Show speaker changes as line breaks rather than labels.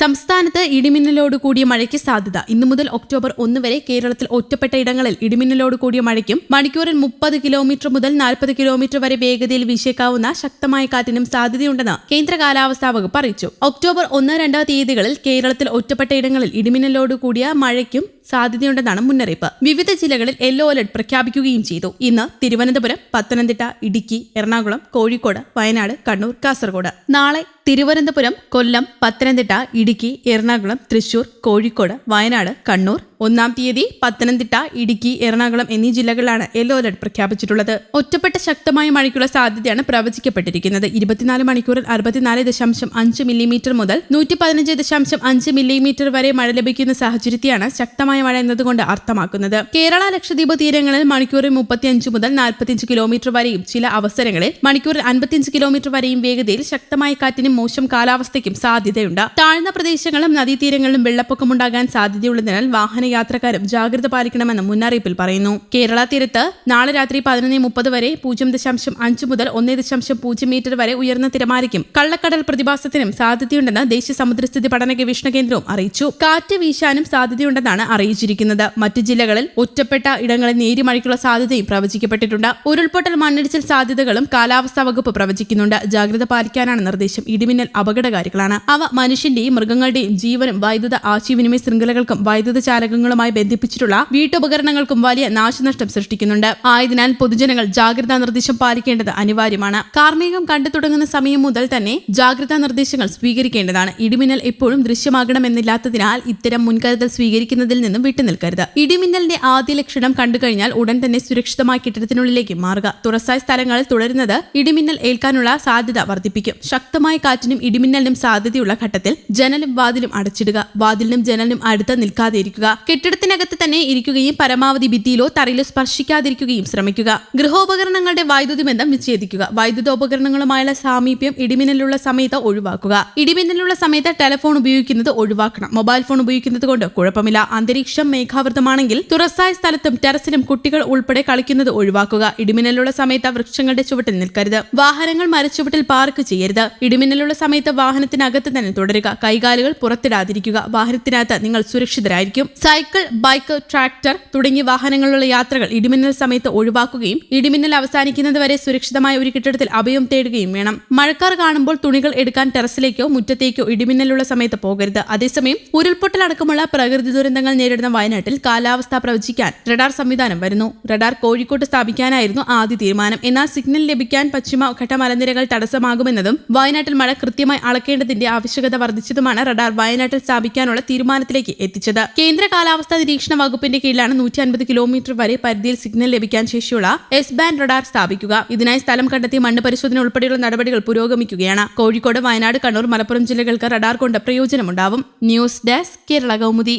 സംസ്ഥാനത്ത് ഇടിമിന്നലോട് കൂടിയ മഴയ്ക്ക് സാധ്യത ഇന്ന് മുതൽ ഒക്ടോബർ ഒന്ന് വരെ കേരളത്തിൽ ഒറ്റപ്പെട്ട ഇടങ്ങളിൽ ഇടിമിന്നലോട് കൂടിയ മഴയ്ക്കും മണിക്കൂറിൽ മുപ്പത് കിലോമീറ്റർ മുതൽ നാൽപ്പത് കിലോമീറ്റർ വരെ വേഗതയിൽ വീശേക്കാവുന്ന ശക്തമായ കാറ്റിനും സാധ്യതയുണ്ടെന്ന് കേന്ദ്ര കാലാവസ്ഥാ വകുപ്പ് അറിയിച്ചു ഒക്ടോബർ ഒന്ന് രണ്ട് തീയതികളിൽ കേരളത്തിൽ ഒറ്റപ്പെട്ട ഇടങ്ങളിൽ ഇടിമിന്നലോട് കൂടിയ മഴയ്ക്കും സാധ്യതയുണ്ടെന്നാണ് മുന്നറിയിപ്പ് വിവിധ ജില്ലകളിൽ യെല്ലോ അലർട്ട് പ്രഖ്യാപിക്കുകയും ചെയ്തു ഇന്ന് തിരുവനന്തപുരം പത്തനംതിട്ട ഇടുക്കി എറണാകുളം കോഴിക്കോട് വയനാട് കണ്ണൂർ കാസർഗോഡ് നാളെ തിരുവനന്തപുരം കൊല്ലം പത്തനംതിട്ട ഇടുക്കി എറണാകുളം തൃശൂർ കോഴിക്കോട് വയനാട് കണ്ണൂർ ഒന്നാം തീയതി പത്തനംതിട്ട ഇടുക്കി എറണാകുളം എന്നീ ജില്ലകളിലാണ് യെല്ലോ അലർട്ട് പ്രഖ്യാപിച്ചിട്ടുള്ളത് ഒറ്റപ്പെട്ട ശക്തമായ മഴയ്ക്കുള്ള സാധ്യതയാണ് പ്രവചിക്കപ്പെട്ടിരിക്കുന്നത് ഇരുപത്തിനാല് മണിക്കൂറിൽ അറുപത്തിനാല് ദശാംശം അഞ്ച് മില്ലിമീറ്റർ മുതൽ നൂറ്റി പതിനഞ്ച് ദശാംശം അഞ്ച് മില്ലിമീറ്റർ വരെ മഴ ലഭിക്കുന്ന സാഹചര്യത്തെയാണ് ശക്തമായ മഴ എന്നതുകൊണ്ട് അർത്ഥമാക്കുന്നത് കേരള ലക്ഷദ്വീപ് തീരങ്ങളിൽ മണിക്കൂറിൽ മുപ്പത്തിയഞ്ച് മുതൽ നാൽപ്പത്തിയഞ്ച് കിലോമീറ്റർ വരെയും ചില അവസരങ്ങളിൽ മണിക്കൂറിൽ അൻപത്തിയഞ്ച് കിലോമീറ്റർ വരെയും വേഗതയിൽ ശക്തമായ കാറ്റിനും മോശം കാലാവസ്ഥയ്ക്കും സാധ്യതയുണ്ട് താഴ്ന്ന പ്രദേശങ്ങളും നദീതീരങ്ങളിലും വെള്ളപ്പൊക്കമുണ്ടാകാൻ സാധ്യതയുള്ളതിനാൽ വാഹന യാത്രക്കാരും ജാഗ്രത പാലിക്കണമെന്ന് മുന്നറിയിപ്പിൽ പറയുന്നു കേരള തീരത്ത് നാളെ രാത്രി പതിനൊന്ന് മുപ്പത് വരെ പൂജ്യം ദശാംശം അഞ്ച് മുതൽ ഒന്നേ ദശാംശം പൂജ്യം മീറ്റർ വരെ ഉയർന്ന തിരമാലയ്ക്കും കള്ളക്കടൽ പ്രതിഭാസത്തിനും സാധ്യതയുണ്ടെന്ന് ദേശീയ സമുദ്രസ്ഥിതി പഠന ഗവേഷണ കേന്ദ്രവും അറിയിച്ചു കാറ്റ് വീശാനും സാധ്യതയുണ്ടെന്നാണ് അറിയിച്ചിരിക്കുന്നത് മറ്റ് ജില്ലകളിൽ ഒറ്റപ്പെട്ട ഇടങ്ങളിൽ നേരിമഴയ്ക്കുള്ള സാധ്യതയും പ്രവചിക്കപ്പെട്ടിട്ടുണ്ട് ഉരുൾപൊട്ടൽ മണ്ണിടിച്ചിൽ സാധ്യതകളും കാലാവസ്ഥാ വകുപ്പ് പ്രവചിക്കുന്നുണ്ട് ജാഗ്രത പാലിക്കാനാണ് നിർദ്ദേശം ഇടിമിന്നൽ അപകടകാരികളാണ് അവ മനുഷ്യന്റെയും മൃഗങ്ങളുടെയും ജീവനും വൈദ്യുത ആശയവിനിമയ ശൃംഖലകൾക്കും വൈദ്യുത ചാലകങ്ങൾ മൃഗങ്ങളുമായി ബന്ധിപ്പിച്ചിട്ടുള്ള വീട്ടുപകരണങ്ങൾക്കും വലിയ നാശനഷ്ടം സൃഷ്ടിക്കുന്നുണ്ട് ആയതിനാൽ പൊതുജനങ്ങൾ ജാഗ്രതാ നിർദ്ദേശം പാലിക്കേണ്ടത് അനിവാര്യമാണ് കാർമേഘം കണ്ടു തുടങ്ങുന്ന സമയം മുതൽ തന്നെ ജാഗ്രതാ നിർദ്ദേശങ്ങൾ സ്വീകരിക്കേണ്ടതാണ് ഇടിമിന്നൽ എപ്പോഴും ദൃശ്യമാകണമെന്നില്ലാത്തതിനാൽ ഇത്തരം മുൻകരുതൽ സ്വീകരിക്കുന്നതിൽ നിന്നും വിട്ടുനിൽക്കരുത് ഇടിമിന്നലിന്റെ ആദ്യ ലക്ഷണം കണ്ടുകഴിഞ്ഞാൽ ഉടൻ തന്നെ സുരക്ഷിതമായ കെട്ടിടത്തിനുള്ളിലേക്ക് മാറുക തുറസായ സ്ഥലങ്ങളിൽ തുടരുന്നത് ഇടിമിന്നൽ ഏൽക്കാനുള്ള സാധ്യത വർദ്ധിപ്പിക്കും ശക്തമായ കാറ്റിനും ഇടിമിന്നലിനും സാധ്യതയുള്ള ഘട്ടത്തിൽ ജനലും വാതിലും അടച്ചിടുക വാതിലിനും ജനലിനും അടുത്ത് നിൽക്കാതിരിക്കുക കെട്ടിടത്തിനകത്ത് തന്നെ ഇരിക്കുകയും പരമാവധി ഭിത്തിയിലോ തറയിലോ സ്പർശിക്കാതിരിക്കുകയും ശ്രമിക്കുക ഗൃഹോപകരണങ്ങളുടെ വൈദ്യുതി ബന്ധം വിച്ഛേദിക്കുക വൈദ്യുതോപകരണങ്ങളുമായുള്ള സാമീപ്യം ഇടിമിന്നലുള്ള സമയത്ത് ഒഴിവാക്കുക ഇടിമിന്നലുള്ള സമയത്ത് ടെലഫോൺ ഉപയോഗിക്കുന്നത് ഒഴിവാക്കണം മൊബൈൽ ഫോൺ ഉപയോഗിക്കുന്നത് കൊണ്ട് കുഴപ്പമില്ല അന്തരീക്ഷം മേഘാവൃതമാണെങ്കിൽ തുറസായ സ്ഥലത്തും ടെറസിലും കുട്ടികൾ ഉൾപ്പെടെ കളിക്കുന്നത് ഒഴിവാക്കുക ഇടിമിന്നലുള്ള സമയത്ത് വൃക്ഷങ്ങളുടെ ചുവട്ടിൽ നിൽക്കരുത് വാഹനങ്ങൾ മരച്ചുവട്ടിൽ പാർക്ക് ചെയ്യരുത് ഇടിമിന്നലുള്ള സമയത്ത് വാഹനത്തിനകത്ത് തന്നെ തുടരുക കൈകാലുകൾ പുറത്തിടാതിരിക്കുക വാഹനത്തിനകത്ത് നിങ്ങൾ സുരക്ഷിതരായിരിക്കും സൈക്കിൾ ബൈക്ക് ട്രാക്ടർ തുടങ്ങിയ വാഹനങ്ങളിലുള്ള യാത്രകൾ ഇടിമിന്നൽ സമയത്ത് ഒഴിവാക്കുകയും ഇടിമിന്നൽ അവസാനിക്കുന്നതുവരെ സുരക്ഷിതമായ ഒരു കെട്ടിടത്തിൽ അഭയം തേടുകയും വേണം മഴക്കാർ കാണുമ്പോൾ തുണികൾ എടുക്കാൻ ടെറസിലേക്കോ മുറ്റത്തേക്കോ ഇടിമിന്നലുള്ള സമയത്ത് പോകരുത് അതേസമയം ഉരുൾപൊട്ടലടക്കമുള്ള പ്രകൃതി ദുരന്തങ്ങൾ നേരിടുന്ന വയനാട്ടിൽ കാലാവസ്ഥ പ്രവചിക്കാൻ റഡാർ സംവിധാനം വരുന്നു റഡാർ കോഴിക്കോട്ട് സ്ഥാപിക്കാനായിരുന്നു ആദ്യ തീരുമാനം എന്നാൽ സിഗ്നൽ ലഭിക്കാൻ പശ്ചിമ ഘട്ട മലനിരകൾ തടസ്സമാകുമെന്നതും വയനാട്ടിൽ മഴ കൃത്യമായി അളക്കേണ്ടതിന്റെ ആവശ്യകത വർദ്ധിച്ചതുമാണ് റഡാർ വയനാട്ടിൽ സ്ഥാപിക്കാനുള്ള തീരുമാനത്തിലേക്ക് എത്തിച്ചത് കേന്ദ്ര കാലാവസ്ഥാ നിരീക്ഷണ വകുപ്പിന്റെ കീഴിലാണ് നൂറ്റി അൻപത് കിലോമീറ്റർ വരെ പരിധിയിൽ സിഗ്നൽ ലഭിക്കാൻ ശേഷിയുള്ള എസ് ബാൻഡ് റഡാർ സ്ഥാപിക്കുക ഇതിനായി സ്ഥലം കണ്ടെത്തി മണ്ണ് പരിശോധന ഉൾപ്പെടെയുള്ള നടപടികൾ പുരോഗമിക്കുകയാണ് കോഴിക്കോട് വയനാട് കണ്ണൂർ മലപ്പുറം ജില്ലകൾക്ക് റഡാർ കൊണ്ട് പ്രയോജനമുണ്ടാവും ന്യൂസ് ഡെസ്ക് കേരള കൗമുദി